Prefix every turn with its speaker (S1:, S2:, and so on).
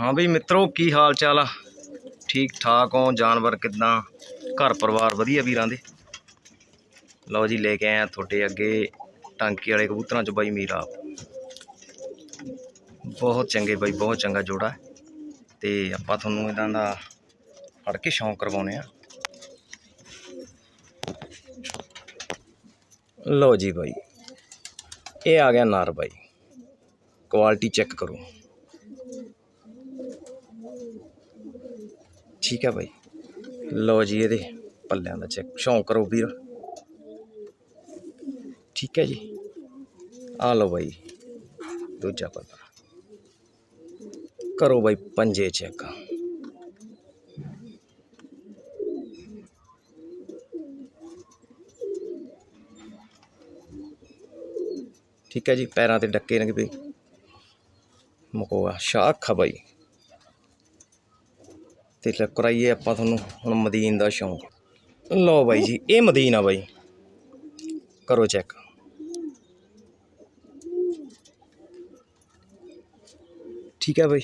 S1: ਹਾਂ ਬਈ ਮਿੱਤਰੋ, ਕੀ ਹਾਲ ਚਾਲ ਆ? ਠੀਕ ਠਾਕ ਹੋ? ਜਾਨਵਰ ਕਿਦਾਂ? ਘਰ ਪਰਿਵਾਰ ਵਧੀਆ ਵੀਰਾਂ ਦੇ? ਲਓ ਜੀ, ਲੈ ਕੇ ਆਇਆ ਤੁਹਾਡੇ ਅੱਗੇ ਟਾਂਕੀ ਵਾਲੇ ਕਬੂਤਰਾਂ ਚ ਬਾਈ ਮੀਰਾ ਬਹੁਤ ਚੰਗੇ ਬਾਈ, ਬਹੁਤ ਚੰਗਾ ਜੋੜਾ ਹੈ। ਤੇ ਆਪਾਂ ਤੁਹਾਨੂੰ ਇਹਨਾਂ ਦਾ ਫੜ ਕੇ ਸ਼ੌਂਕ ਕਰਵਾਉਨੇ ਆ। ਲਓ ਜੀ ਬਾਈ, ਇਹ ਆ ਗਿਆ ਨਾਰ ਬਾਈ। ਕੁਆਲਿਟੀ ਚੈੱਕ ਕਰੋ। ਠੀਕ ਹੈ ਬਾਈ ਲਓ ਜੀ ਇਹਦੇ ਪੱਲਿਆਂ ਦਾ ਚੈੱਕ ਸ਼ੌਂਕ ਕਰੋ ਵੀਰ ਠੀਕ ਹੈ ਜੀ ਆ ਲਓ ਬਾਈ ਦੂਜਾ ਪੱਲਾ ਕਰੋ ਬਾਈ ਪੰਜੇ ਚੈੱਕ ਠੀਕ ਹੈ ਜੀ ਪੈਰਾਂ ਤੇ ਡੱਕੇ ਨੇ ਬਈ ਮਕੋਆ ਸ਼ਾਖ ਆ ਬਾਈ ਤੇ ਲੈ ਕਰਾਈਏ ਆਪਾਂ ਤੁਹਾਨੂੰ ਹੁਣ ਮਦੀਨ ਦਾ ਸ਼ੌਂਕ। ਲਓ ਬਾਈ ਜੀ, ਇਹ ਮਦੀਨ ਆ ਬਾਈ। ਕਰੋ ਚੈੱਕ ਠੀਕ ਹੈ ਬਾਈ।